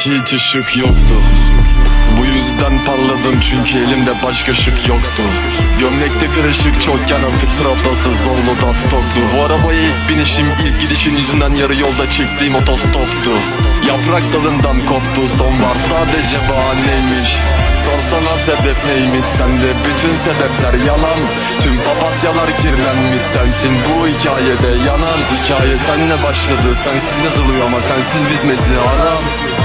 Hiç ışık yoktu. Bu yüzden parladım çünkü elimde başka ışık yoktu. Gömlekte kırışık çokken hafif traplası zorlu da stoktu Bu arabaya ilk binişim ilk gidişin yüzünden yarı yolda çektiğim otostoptu. Yaprak dalından koptu sonbahar sadece bahaneymiş. Sorsana sebep neymiş sende? Bütün sebepler yalan. Tüm papatyalar kirlenmiş sensin bu hikayede yanan. Hikaye senle başladı sensiz yazılıyor ama sensiz bitmesi haram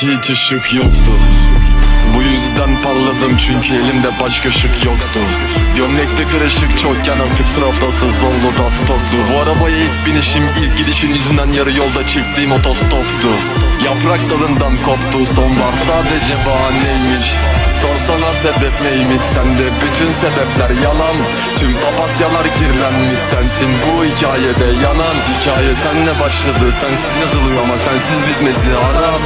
Hiç ışık yoktu. Bu yüzden parladım çünkü elimde başka ışık yoktu. Gömlekte kırışık çokken hafif traplası zorlu da stoktu Bu arabaya ilk binişim ilk gidişin yüzünden yarı yolda çektiğim otostoptu. Yaprak dalından koptu sonbahar sadece bahaneymiş. Sorsana sebep neymiş sende bütün sebepler yalan. Tüm papatyalar kirlenmiş sensin bu hikayede yanan. Hikaye senle başladı sensiz yazılıyor ama sensiz bitmesi Haram